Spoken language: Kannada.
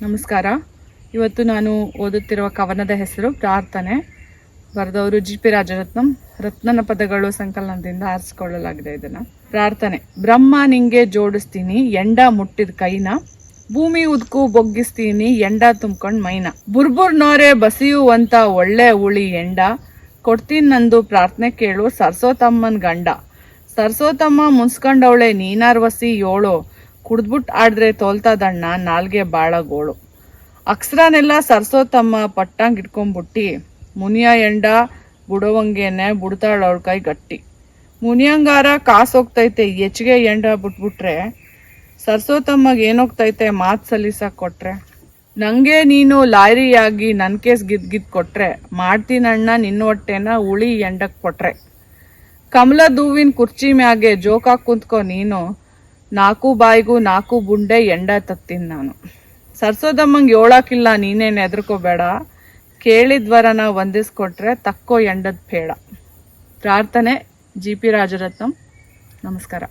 ನಮಸ್ಕಾರ. ಇವತ್ತು ನಾನು ಓದುತ್ತಿರುವ ಕವನದ ಹೆಸರು ಪ್ರಾರ್ಥನೆ. ಬರೆದವರು ಜಿ ಪಿ ರಾಜರತ್ನಂ. ರತ್ನನ ಪದಗಳು ಸಂಕಲನದಿಂದ ಆರಿಸಿಕೊಳ್ಳಲಾಗಿದೆ ಇದನ್ನ. ಪ್ರಾರ್ಥನೆ. ಬ್ರಹ್ಮ ನಿಂಗೆ ಜೋಡಿಸ್ತೀನಿ, ಎಂಡ ಮುಟ್ಟಿದ ಕೈನ. ಭೂಮಿ ಉದ್ಕು ಬೊಗ್ಗಿಸ್ತೀನಿ, ಎಂಡ ತುಂಬ್ಕೊಂಡ್ ಮೈನ. ಬುರ್ಬುರ್ ನೋರೆ ಬಸಿಯುವಂತ ಒಳ್ಳೆ ಉಳಿ ಎಂಡ. ಕೊಡ್ತೀನಿ ನಂದು ಪ್ರಾರ್ಥನೆ ಕೇಳು, ಸರ್ಸೋತಮ್ಮನ್ ಗಂಡ. ಸರ್ಸೋತಮ್ಮ ಮುನ್ಸ್ಕೊಂಡವಳೆ ನೀನಾರ್ವಸಿ ಏಳು ಕುಡ್ದ್ಬಿಟ್ ಆಡಿದ್ರೆ ತೋಲ್ತದಣ್ಣ ನಾಲ್ಗೆ ಬಾಳ ಗೋಳು. ಸರ್ಸೋ ತಮ್ಮ ಪಟ್ಟಂಗೆ ಇಟ್ಕೊಂಡ್ಬಿಟ್ಟು ಮುನಿಯ ಎಂಡ ಬುಡವಂಗೆನೆ ಬುಡ್ತಾಳ ಅವಳ ಕೈ ಗಟ್ಟಿ. ಮುನಿಯಂಗಾರ ಕಾಸು ಹೋಗ್ತೈತೆ ಹೆಚ್ಚಿಗೆ ಎಂಡ ಬಿಟ್ಬಿಟ್ರೆ ಸರ್ಸೋತಮ್ಮಗ್ ಏನೋಗ್ತೈತೆ ಮಾತು ಸಲ್ಲಿಸಕ್ಕೆ ಕೊಟ್ರೆ. ನನಗೆ ನೀನು ಲಾರಿಯಾಗಿ ನನ್ನ ಕೇಸ್ ಗಿದ್ ಗಿದ್ ಕೊಟ್ರೆ ಮಾಡ್ತೀನಣ್ಣ ನಿನ್ನ ಹೊಟ್ಟೆನ ಉಳಿ ಎಂಡಕ್ಕೆ ಕೊಟ್ರೆ. ಕಮಲದ ಹೂವಿನ ಕುರ್ಚಿ ಮ್ಯಾಗೆ ಜೋಕಾಗಿ ಕುಂತ್ಕೊ ನೀನು ನಾಲ್ಕು ಬಾಯಿಗೂ ನಾಲ್ಕು ಬುಂಡೆ ಎಂಡ ತತ್ತೀನಿ ನಾನು. ಸರ್ಸೋದಮ್ಮಂಗೆ ಹೇಳೋಕ್ಕಿಲ್ಲ ನೀನೇನು ಹೆದರ್ಕೋಬೇಡ. ಕೇಳಿದ್ವರನ ವಂದಿಸ್ಕೊಟ್ರೆ ತಕ್ಕೋ ಎಂಡದ ಬೇಡ ಪ್ರಾರ್ಥನೆ, ಜಿ ಪಿ ರಾಜರತ್ನಂ. ನಮಸ್ಕಾರ.